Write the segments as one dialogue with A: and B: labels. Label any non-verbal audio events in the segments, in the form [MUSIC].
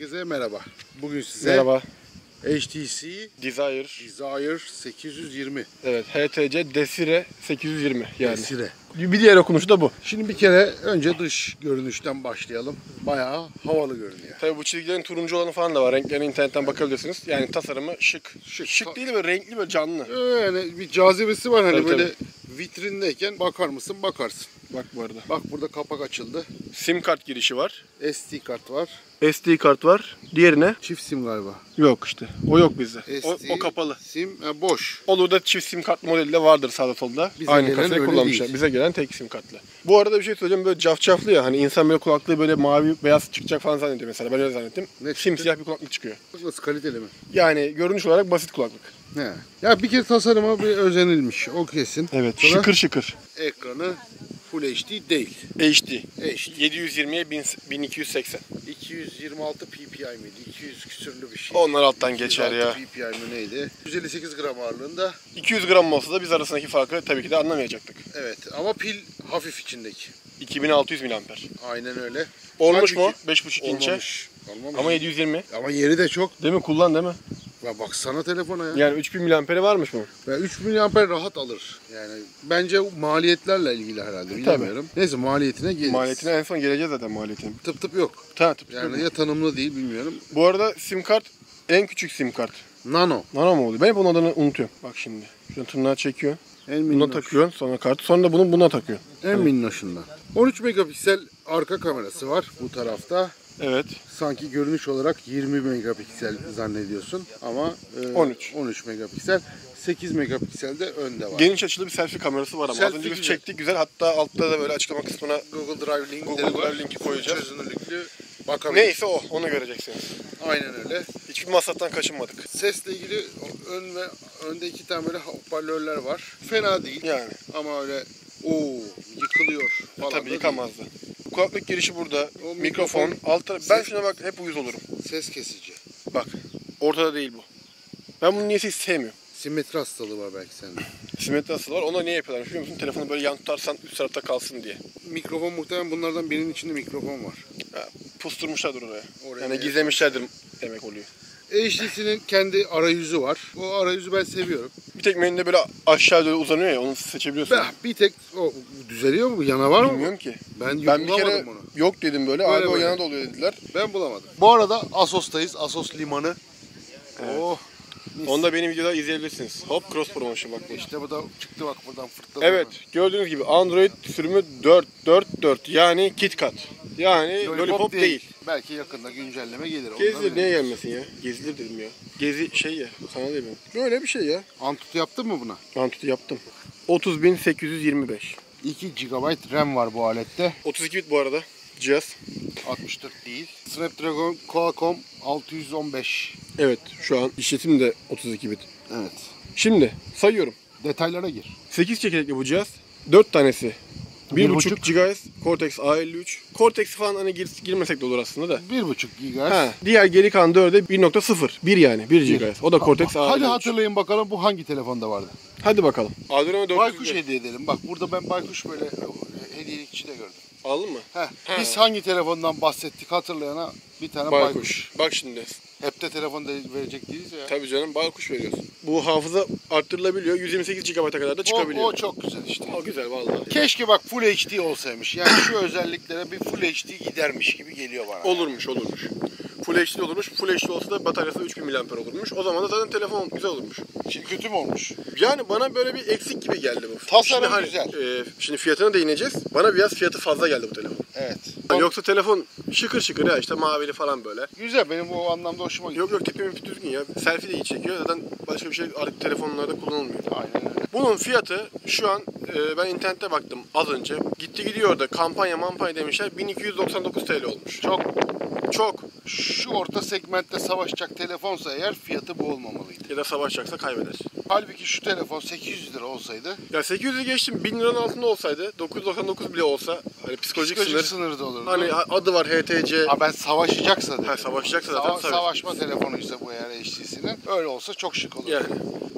A: Herkese merhaba. Bugün size
B: Merhaba.
A: HTC
B: Desire.
A: Desire 820
B: Evet. HTC Desire 820 yani.
A: Desire.
B: Bir diğer okunuşu da bu.
A: Şimdi bir kere önce dış görünüşten başlayalım. Bayağı havalı görünüyor.
B: Tabii bu çizgilerin turuncu olanı falan da var. Renklerine internetten bakabilirsiniz. Yani tasarımı şık.
A: Şık.
B: Şık, değil böyle renkli böyle canlı.
A: Yani bir cazibesi var hani
B: Tabii,
A: böyle vitrindeyken bakar mısın bakarsın.
B: Bak bu arada.
A: Bak burada kapak açıldı.
B: Sim kart girişi var.
A: SD kart var.
B: SD kart var. Diğerine
A: Çift sim galiba.
B: yok işte. O yok bizde. O,
A: SD
B: o kapalı.
A: Sim ha, boş.
B: Olur da çift sim kartlı modeli de vardır sağda solda.
A: Bize
B: Aynı kasayı kullanmışlar.
A: değil.
B: Bize gelen tek sim kartlı. Bu arada bir şey söyleyeceğim böyle cafcaflı ya hani insan böyle kulaklığı böyle mavi beyaz çıkacak falan zannediyor mesela ben öyle zannettim.
A: Ne çıktı?
B: Simsiyah bir kulaklık çıkıyor.
A: Nasıl kaliteli mi?
B: Yani görünüş olarak basit kulaklık.
A: He. Ya bir kere tasarıma bir özenilmiş. O kesin.
B: Evet
A: Sonra
B: şıkır şıkır.
A: Ekranı Full HD değil.
B: HD.
A: HD.
B: 720'ye 1000 1280.
A: 226 ppi miydi? 200 küsürlü bir şey.
B: Onlar alttan geçer
A: 206
B: ya.
A: ppi mi neydi? 158 gram ağırlığında.
B: 200 gram olsa da biz arasındaki farkı tabii ki de anlamayacaktık.
A: Evet ama pil hafif içindeki.
B: 2600 mAh.
A: Aynen öyle.
B: Olmuş mu?
A: Halbuki
B: 5.5 inçe.
A: Olmamış. Olmamış.
B: Ama 720.
A: Ama yeri de çok.
B: Değil mi? Kullan değil mi?
A: Ya baksana telefona ya.
B: Yani 3000 mAh'i varmış mı?
A: Ve 3 miliamper rahat alır. Yani bence maliyetlerle ilgili herhalde. Bilmiyorum. Neyse maliyetine geliriz.
B: Maliyetine en son geleceğiz zaten maliyetine.
A: Tıp tıp yok.
B: Ta, tıp,
A: Yani
B: tıp.
A: ya tanımlı değil bilmiyorum.
B: Bu arada sim kart en küçük sim kart.
A: Nano.
B: Nano mu oluyor? Ben hep onun adını unutuyorum. Bak şimdi. Şunu tırnağa çekiyor.
A: En
B: Buna
A: minnoş.
B: takıyorsun sonra kartı. Sonra da bunu buna takıyorsun.
A: En minnoşundan. 13 megapiksel arka kamerası var bu tarafta.
B: Evet.
A: Sanki görünüş olarak 20 megapiksel zannediyorsun ama e,
B: 13.
A: 13 megapiksel. 8 megapiksel de önde var.
B: Geniş açılı bir selfie kamerası var ama. Az
A: Selfie
B: önce biz
A: güzel.
B: çektik güzel. Hatta altta da böyle açıklama kısmına
A: Google Drive linkleri
B: Google
A: var.
B: Drive linki koyacağız.
A: Çözünürlüklü
B: neyse o. Onu göreceksiniz.
A: Aynen öyle.
B: Hiçbir masraftan kaçınmadık.
A: Sesle ilgili ön ve önde iki tane böyle hoparlörler var. Fena değil
B: Yani.
A: ama öyle o yıkılıyor falan. da
B: Tabii
A: değil.
B: Kulaklık girişi burada.
A: O
B: mikrofon.
A: mikrofon-
B: Alt taraf. Ben şuna bak hep uyuz olurum.
A: Ses kesici.
B: Bak. Ortada değil bu. Ben bunu niyeyse hiç sevmiyorum.
A: Simetri hastalığı var belki sende.
B: Simetri asıl var. Ona niye yapıyorlar biliyor musun? Telefonu böyle yan tutarsan üst tarafta kalsın diye.
A: Mikrofon muhtemelen bunlardan birinin içinde mikrofon var.
B: Ha, pusturmuşlardır oraya.
A: Oraya
B: yani gizlemişlerdir demek oluyor.
A: HTC'nin kendi arayüzü var. O arayüzü ben seviyorum.
B: Bir tek menüde böyle aşağı doğru uzanıyor ya onu seçebiliyorsun.
A: Ben bir tek o düzeliyor mu? Yana var mı?
B: Bilmiyorum ki.
A: Ben,
B: Ben bir kere
A: onu.
B: yok dedim böyle.
A: Böyle
B: Abi o
A: böyle.
B: yana da oluyor dediler.
A: Ben bulamadım. Bu arada Asos'tayız. Asos limanı. Oh. mis.
B: Onu da benim videoda izleyebilirsiniz. Hop cross promotion bak bu.
A: İşte bu da çıktı bak buradan fırtladı.
B: Evet gördüğünüz gibi Android sürümü 4.4.4 yani KitKat. Yani Lollipop, değil.
A: Belki yakında güncelleme gelir. Emin.
B: niye gelmesin ya? Gezilir dedim ya. Gezi şey ya sana değil mi? Böyle bir şey ya.
A: Antutu yaptın mı buna?
B: Antutu yaptım. 30.825.
A: 2 GB RAM var bu alette.
B: 32 bit bu arada cihaz.
A: 64 değil. Snapdragon Qualcomm 615.
B: Evet şu an işletim de 32 bit.
A: Evet.
B: Şimdi sayıyorum.
A: Detaylara gir.
B: 8 çekirdekli bu cihaz. 4 tanesi.
A: Bir
B: 1.5
A: buçuk.
B: GHz Cortex A53. Cortex falan hani gir, girmesek de olur aslında da.
A: 1.5 GHz.
B: Ha, diğer geri kalan 4'e 1.0. 1 yani 1 GHz. O da Cortex A53.
A: Hadi hatırlayın bakalım bu hangi telefonda vardı?
B: Hadi bakalım. Adreno 400
A: Baykuş hediye edelim. Bak burada ben baykuş böyle hediyelikçi de gördüm.
B: Aldın mı?
A: Heh. Biz hangi telefondan bahsettik hatırlayana bir tane baykuş.
B: Baykuş. Bak şimdi.
A: Hep de telefon verecek değiliz ya.
B: Tabii canım baykuş veriyorsun. Bu hafıza arttırılabiliyor. 128 GB'a kadar da
A: O,
B: çıkabiliyor.
A: o çok güzel işte.
B: O güzel vallahi.
A: Keşke bak Full HD olsaymış. Yani şu özelliklere bir Full HD gidermiş gibi geliyor bana.
B: Olurmuş olurmuş. Full HD olurmuş. Full HD olsa da bataryası da 3000 mAh olurmuş. O zaman da zaten telefon güzel olurmuş.
A: Şimdi kötü mü olmuş?
B: Yani bana böyle bir eksik gibi geldi bu.
A: Tasarım
B: şimdi hani,
A: güzel.
B: e, şimdi fiyatına değineceğiz. Bana biraz fiyatı fazla geldi bu telefon.
A: Evet.
B: Yoksa telefon şıkır şıkır ya işte mavili falan böyle.
A: Güzel benim o anlamda hoşuma gitti.
B: Yok yok tipi düzgün ya. Selfie de iyi çekiyor. Zaten başka bir şey artık telefonlarda kullanılmıyor.
A: Aynen öyle.
B: Bunun fiyatı şu an e, ben internette baktım az önce. Gitti gidiyor da kampanya mampanya demişler 1299 TL olmuş.
A: Çok
B: Çok.
A: Şu orta segmentte savaşacak telefonsa eğer fiyatı bu olmamalıydı.
B: Ya da savaşacaksa kaybeder.
A: Halbuki şu telefon 800 lira olsaydı
B: Ya 800'ü geçtim 1000 liranın altında olsaydı 999 bile olsa hani psikolojik,
A: psikolojik
B: sınır.
A: sınırda olurdu.
B: Hani adı var HTC.
A: Ha ben savaşacaksa dedim.
B: Ha, savaşacaksa zaten
A: Sava-
B: tabii.
A: savaşma telefonuysa bu eğer HTC'nin öyle olsa çok şık olur.
B: Yani.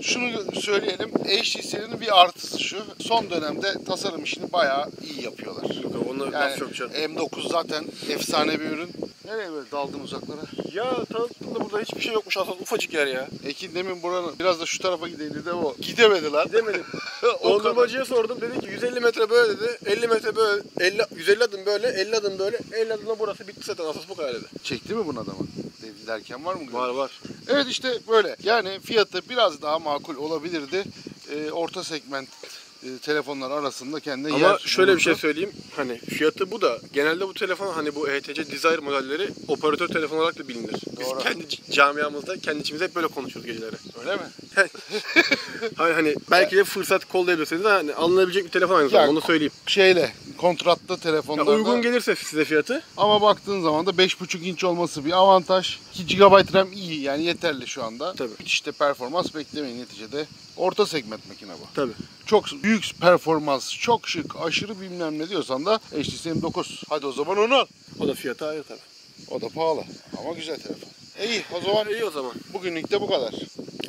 A: şunu söyleyelim. HTC'nin bir artısı şu. Son dönemde tasarım işini bayağı iyi yapıyorlar.
B: Yok, Ona
A: Yani
B: canım.
A: M9 zaten efsane bir ürün. Nereye böyle daldın uzaklara?
B: Ya tanıttığında burada hiçbir şey yokmuş aslında ufacık yer ya.
A: Ekin demin buranın biraz da şu tarafa gidelim de o. Gidemedi lan.
B: Gidemedim. [LAUGHS] Dondurmacıya sordum dedi ki 150 metre böyle dedi. 50 metre böyle 50, 150 adım böyle 50 adım böyle 50 adımda burası bitti zaten asas bu kadar dedi.
A: Çekti mi bunu adamı? Dedi derken var mı?
B: Var var.
A: Evet işte böyle. Yani fiyatı biraz daha makul olabilirdi. Ee, orta segment e, telefonlar arasında kendine yer
B: Ama şöyle bir şey söyleyeyim. Hani fiyatı bu da genelde bu telefon hani bu HTC Desire modelleri operatör telefon olarak da bilinir. Biz
A: Doğru.
B: kendi c- camiamızda kendi içimizde hep böyle konuşuyoruz geceleri.
A: Öyle mi? [LAUGHS]
B: Hani, hani belki de fırsat kollayabilirsiniz de hani alınabilecek bir telefon aynı zamanda onu söyleyeyim.
A: Şeyle kontratlı
B: Ya
A: telefonlarda
B: uygun gelirse size fiyatı
A: ama baktığın zaman da 5.5 inç olması bir avantaj. 2 GB RAM iyi yani yeterli şu anda.
B: Tabii.
A: Hiç işte performans beklemeyin neticede. Orta segment makine bu.
B: tabii.
A: Çok büyük performans, çok şık, aşırı bilmem ne diyorsan da HTC M9. Hadi o zaman onu al.
B: O da fiyatı ayrı tabii.
A: O da pahalı ama güzel telefon. İyi o zaman
B: İyi o zaman.
A: bugünlük de bu kadar.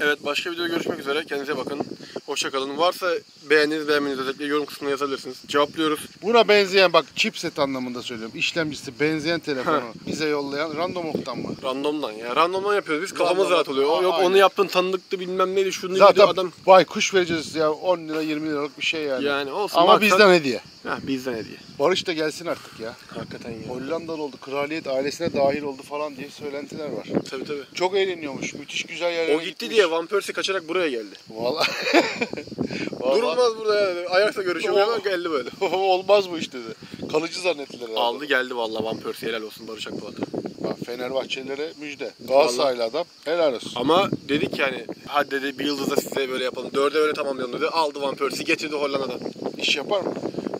B: Evet başka videoda görüşmek üzere. Kendinize bakın. Hoşça kalın. Varsa beğeniniz beğenmeniz özellikle yorum kısmına yazabilirsiniz. Cevaplıyoruz.
A: Buna benzeyen bak chipset anlamında söylüyorum. İşlemcisi benzeyen telefonu bize yollayan Random Ok'tan mı?
B: Randomdan ya. Randomdan yapıyoruz. Biz kafamız rahat oluyor. O, yok
A: Aynen.
B: onu yaptın tanıdıktı bilmem neydi şunu
A: Zaten
B: Zaten... adam.
A: vay kuş vereceğiz ya 10 lira 20 liralık bir şey yani.
B: Yani olsun.
A: Ama
B: maksat-
A: bizden hediye.
B: Ha, bizden hediye.
A: Barış da gelsin artık ya.
B: Hakikaten ya.
A: Hollandalı oldu, kraliyet ailesine dahil oldu falan diye söylentiler var.
B: Tabii tabii.
A: Çok eğleniyormuş, müthiş güzel yerlere
B: O gitti
A: gitmiş.
B: diye Van Persie kaçarak buraya geldi.
A: Vallahi. [LAUGHS] Vallahi.
B: Durulmaz burada yani. Ayakta görüşüyor hemen [LAUGHS] geldi böyle. [LAUGHS]
A: Olmaz bu iş dedi. Kalıcı zannettiler. herhalde.
B: Aldı geldi vallahi Van Persie helal olsun Barış Akpolat'a.
A: Fenerbahçelilere müjde. Galatasaraylı adam helal olsun.
B: Ama dedik yani hadi dedi bir yıldızla size böyle yapalım. Dörde öyle tamamlayalım dedi. Aldı Van Persie getirdi Hollanda'dan.
A: İş yapar mı?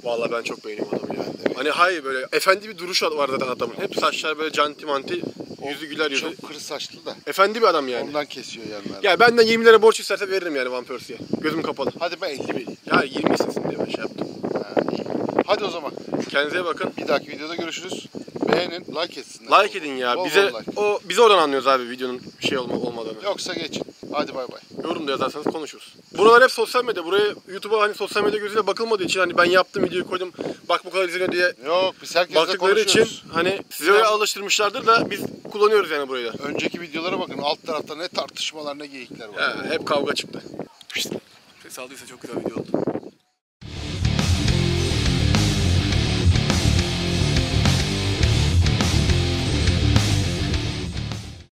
B: Vallahi ben çok beğeniyorum adamı ya.
A: de.
B: Hani hayır böyle efendi bir duruş var zaten adamın. Hep saçlar böyle canti manti, yüzü güler yüzü.
A: Çok kırı saçlı da.
B: Efendi bir adam yani.
A: Ondan kesiyor yanları.
B: Ya benden 20 lira borç isterse veririm yani Van Persie'ye. Gözüm kapalı.
A: Hadi ben 50 vereyim.
B: Ya 20 istesin diye ben şey yaptım.
A: Ha, iyi. Hadi o zaman.
B: Kendinize bakın.
A: Bir dahaki videoda görüşürüz. Beğenin, like etsinler.
B: Like edin ya.
A: Bol
B: Bize
A: bol like.
B: o bize oradan anlıyoruz abi videonun şey olma, olmadığını.
A: Yoksa geçin. Hadi bay bay.
B: Yorum da yazarsanız konuşuruz. Buralar hep sosyal medya. Buraya YouTube'a hani sosyal medya gözüyle bakılmadığı için hani ben yaptım videoyu koydum. Bak bu kadar izleniyor diye
A: Yok biz herkesle
B: baktıkları için
A: konuşuyoruz.
B: hani size öyle alıştırmışlardır da biz kullanıyoruz yani burayı da.
A: Önceki videolara bakın. Alt tarafta ne tartışmalar ne geyikler var.
B: Ya, hep kavga çıktı. Ses aldıysa çok güzel video oldu.